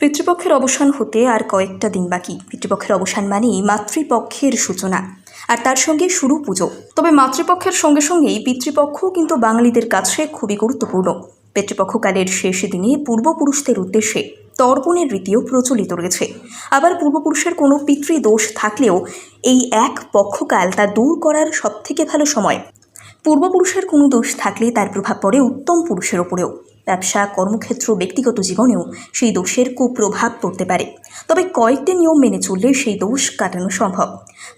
পিতৃপক্ষের অবসান হতে আর কয়েকটা দিন বাকি। পিতৃপক্ষের অবসান মানেই মাতৃপক্ষের সূচনা আর তার সঙ্গে শুরু পুজো। তবে মাতৃপক্ষের সঙ্গে সঙ্গেই পিতৃপক্ষও কিন্তু বাঙালিদের কাছে খুবই গুরুত্বপূর্ণ। পিতৃপক্ষকালের শেষ দিনে পূর্বপুরুষদের উদ্দেশ্যে তর্পণের রীতিও প্রচলিত রয়েছে। আবার পূর্বপুরুষের কোনো পিতৃদোষ থাকলেও এই এক পক্ষকাল তা দূর করার সবথেকে ভালো সময় পূর্বপুরুষের কোনো দোষ থাকলে তার প্রভাব পড়ে উত্তম পুরুষের ওপরেও। ব্যবসা, কর্মক্ষেত্র, ব্যক্তিগত জীবনেও সেই দোষের কুপ্রভাব পড়তে পারে। তবে কয়েকটি নিয়ম মেনে চললে সেই দোষ কাটানো সম্ভব।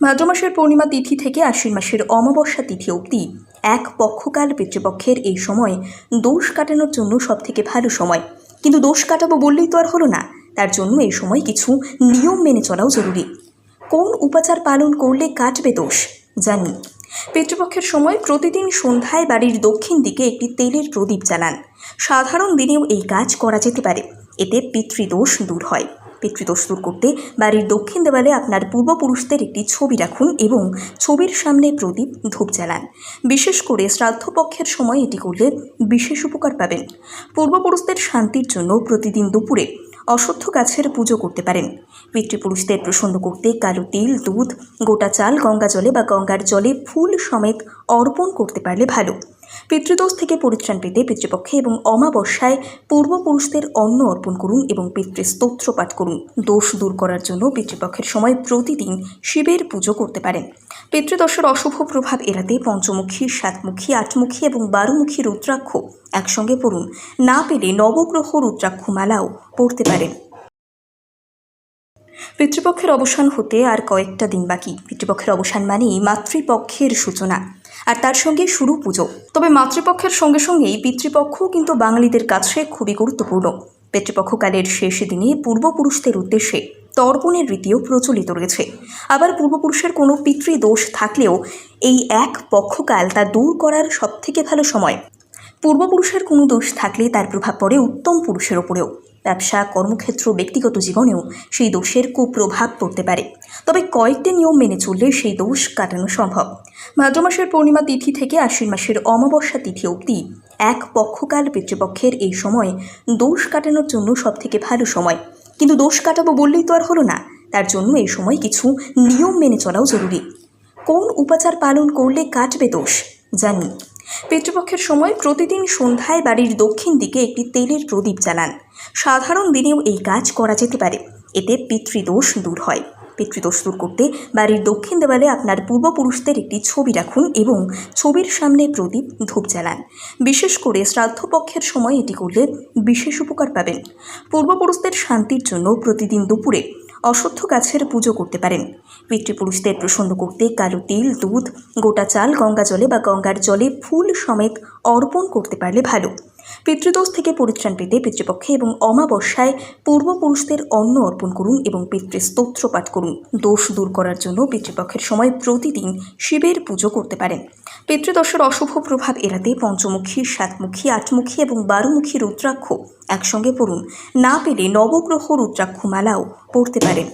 ভাদ্র মাসের পূর্ণিমা তিথি থেকে আশ্বিন মাসের অমাবস্যা তিথি অবধি এক পক্ষকাল পিতৃপক্ষের এই সময় দোষ কাটানোর জন্য সবথেকে ভালো সময়। কিন্তু দোষ কাটাবো বললেই তো আর হলো না। তার জন্য এই সময় কিছু নিয়ম মেনে চলাও জরুরি। কোন উপাচার পালন করলে কাটবে দোষ? জানি। পিতৃপক্ষের সময় প্রতিদিন সন্ধ্যায় বাড়ির দক্ষিণ দিকে একটি তেলের প্রদীপ জ্বালান। সাধারণ দিনেও এই কাজ করা যেতে পারে। এতে পিতৃদোষ দূর হয়। পিতৃদোষ দূর করতে বাড়ির দক্ষিণ দেওয়ালে আপনার পূর্বপুরুষদের একটি ছবি রাখুন এবং ছবির সামনে প্রদীপ, ধূপ জ্বালান। বিশেষ করে শ্রাদ্ধপক্ষের সময় এটি করলে বিশেষ উপকার পাবেন। পূর্বপুরুষদের শান্তির জন্য প্রতিদিন দুপুরে অশ্বত্থ গাছের পুজো করতে পারেন। পিতৃপুরুষদের প্রসন্ন করতে কালো তিল, দুধ, গোটা চাল গঙ্গা জলে বা গঙ্গার জলে ফুল সমেত অর্পণ করতে পারলে ভালো। পিতৃদোষ থেকে পরিত্রাণ পেতে পিতৃপক্ষে এবং অমাবস্যায় পূর্বপুরুষদের অন্ন অর্পণ করুন এবং পিতৃস্তোত্র পাঠ করুন। দোষ দূর করার জন্য পিতৃপক্ষের সময় প্রতিদিন শিবের পুজো করতে পারেন। পিতৃদোষের অশুভ প্রভাব এড়াতে পঞ্চমুখী, সাতমুখী, আটমুখী এবং বারোমুখী রুদ্রাক্ষ একসঙ্গে পড়ুন। না পেলে নবগ্রহ রুদ্রাক্ষ মালাও পড়তে পারেন। পিতৃপক্ষের অবসান হতে আর কয়েকটা দিন বাকি। পিতৃপক্ষের অবসান মানেই মাতৃপক্ষের সূচনা। আর তার সঙ্গে শুরু পুজো। তবে মাতৃপক্ষের সঙ্গে সঙ্গেই পিতৃপক্ষও কিন্তু বাঙালিদের কাছে খুবই গুরুত্বপূর্ণ। পিতৃপক্ষকালের শেষ দিনে পূর্বপুরুষদের উদ্দেশ্যে তর্পণের রীতিও প্রচলিত রয়েছে। আবার পূর্বপুরুষের কোনো পিতৃদোষ থাকলেও এই এক পক্ষকাল তা দূর করার সবথেকে ভালো সময়। পূর্বপুরুষের কোনো দোষ থাকলে তার প্রভাব পড়ে উত্তম পুরুষের ওপরেও। ব্যবসা, কর্মক্ষেত্র, ব্যক্তিগত জীবনেও সেই দোষের কুপ্রভাব পড়তে পারে। তবে কয়েকটি নিয়ম মেনে চললে সেই দোষ কাটানো সম্ভব। ভাদ্র মাসের পূর্ণিমা তিথি থেকে আশ্বিন মাসের অমাবস্যা তিথি অবধি এক পক্ষকাল পিতৃপক্ষের এই সময় দোষ কাটানোর জন্য সবথেকে ভালো সময়। কিন্তু দোষ কাটাবো বললেই তো আর হলো না। তার জন্য এই সময় কিছু নিয়ম মেনে চলাও জরুরি। কোন উপাচার পালন করলে কাটবে দোষ? জানি। পিতৃপক্ষের সময় প্রতিদিন সন্ধ্যায় বাড়ির দক্ষিণ দিকে একটি তেলের প্রদীপ জ্বালান। সাধারণ দিনেও এই কাজ করা যেতে পারে। এতে পিতৃদোষ দূর হয়। পিতৃদোষ দূর করতে বাড়ির দক্ষিণ দেওয়ালে আপনার পূর্বপুরুষদের একটি ছবি রাখুন এবং ছবির সামনে প্রদীপ ধূপ জ্বালান। বিশেষ করে শ্রাদ্ধপক্ষের সময় এটি করলে বিশেষ উপকার পাবেন। পূর্বপুরুষদের শান্তির জন্য প্রতিদিন দুপুরে অশ্বত্থ গাছের পুজো করতে পারেন। পিতৃপুরুষদের প্রসন্ন করতে কালো তিল, দুধ, গোটা চাল গঙ্গা জলে বা গঙ্গার জলে ফুল সমেত অর্পণ করতে পারলে ভালো। পিতৃদোষ থেকে পরিত্রাণ পেতে পিতৃপক্ষে এবং অমাবস্যায় পূর্বপুরুষদের অন্ন অর্পণ করুন এবং পিতৃস্তোত্র পাঠ করুন। দোষ দূর করার জন্য পিতৃপক্ষের সময় প্রতিদিন শিবের পুজো করতে পারেন। পিতৃদোষের অশুভ প্রভাব এড়াতে পঞ্চমুখী, সাতমুখী, আটমুখী এবং বারোমুখী রুদ্রাক্ষ একসঙ্গে পড়ুন। না পেলে নবগ্রহ রুদ্রাক্ষ মালাও পড়তে পারেন।